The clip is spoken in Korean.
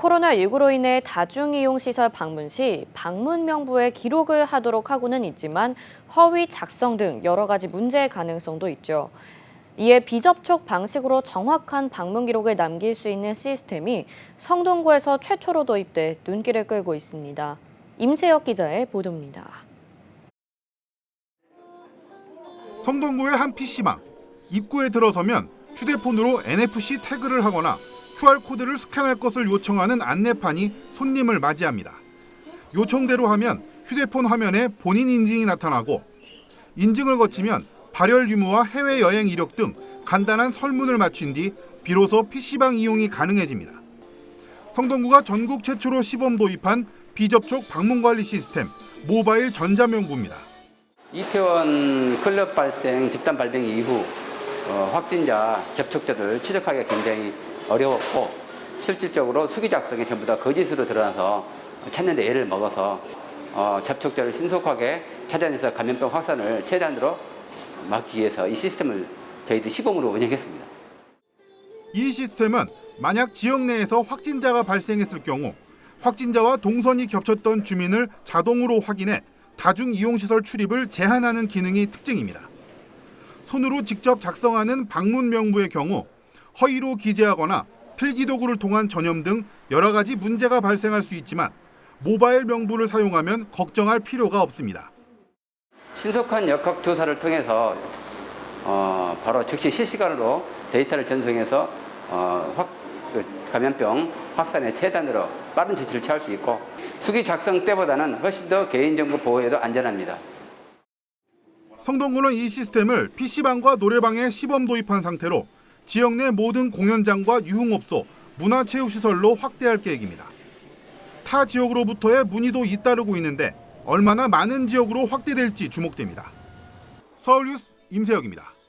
코로나19로 인해 다중이용시설 방문 시 방문 명부에 기록을 하도록 하고는 있지만 허위 작성 등 여러 가지 문제의 가능성도 있죠. 이에 비접촉 방식으로 정확한 방문 기록을 남길 수 있는 시스템이 성동구에서 최초로 도입돼 눈길을 끌고 있습니다. 임세혁 기자의 보도입니다. 성동구의 한 PC방. 입구에 들어서면 휴대폰으로 NFC 태그를 하거나 QR코드를 스캔할 것을 요청하는 안내판이 손님을 맞이합니다. 요청대로 하면 휴대폰 화면에 본인 인증이 나타나고 인증을 거치면 발열 유무와 해외여행 이력 등 간단한 설문을 마친 뒤 비로소 PC방 이용이 가능해집니다. 성동구가 전국 최초로 시범 도입한 비접촉 방문 관리 시스템 모바일 전자명부입니다. 이태원 클럽 발생, 집단 발병 이후 어, 확진자, 접촉자들을 추적하기가 굉장히 어려웠고 실질적으로 수기 작성이 전부 다 거짓으로 드러나서 찾는 데 애를 먹어서 어, 접촉자를 신속하게 찾아내서 감염병 확산을 최대한으로 막기 위해서 이 시스템을 저희들이 시범으로 운영했습니다. 이 시스템은 만약 지역 내에서 확진자가 발생했을 경우 확진자와 동선이 겹쳤던 주민을 자동으로 확인해 다중 이용 시설 출입을 제한하는 기능이 특징입니다. 손으로 직접 작성하는 방문 명부의 경우 허위로 기재하거나 필기 도구를 통한 전염 등 여러 가지 문제가 발생할 수 있지만 모바일 명부를 사용하면 걱정할 필요가 없습니다. 신속한 역학 조사를 통해서 어, 바로 즉시 실시간으로 데이터를 전송해서 어, 확, 그 감염병 확산의 최단으로 빠른 조치를 취할 수 있고 수기 작성 때보다는 훨씬 더 개인정보 보호에도 안전합니다. 성동구는 이 시스템을 PC방과 노래방에 시범 도입한 상태로 지역 내 모든 공연장과 유흥업소, 문화체육시설로 확대할 계획입니다. 타 지역으로부터의 문의도 잇따르고 있는데 얼마나 많은 지역으로 확대될지 주목됩니다. 서울뉴스 임세혁입니다.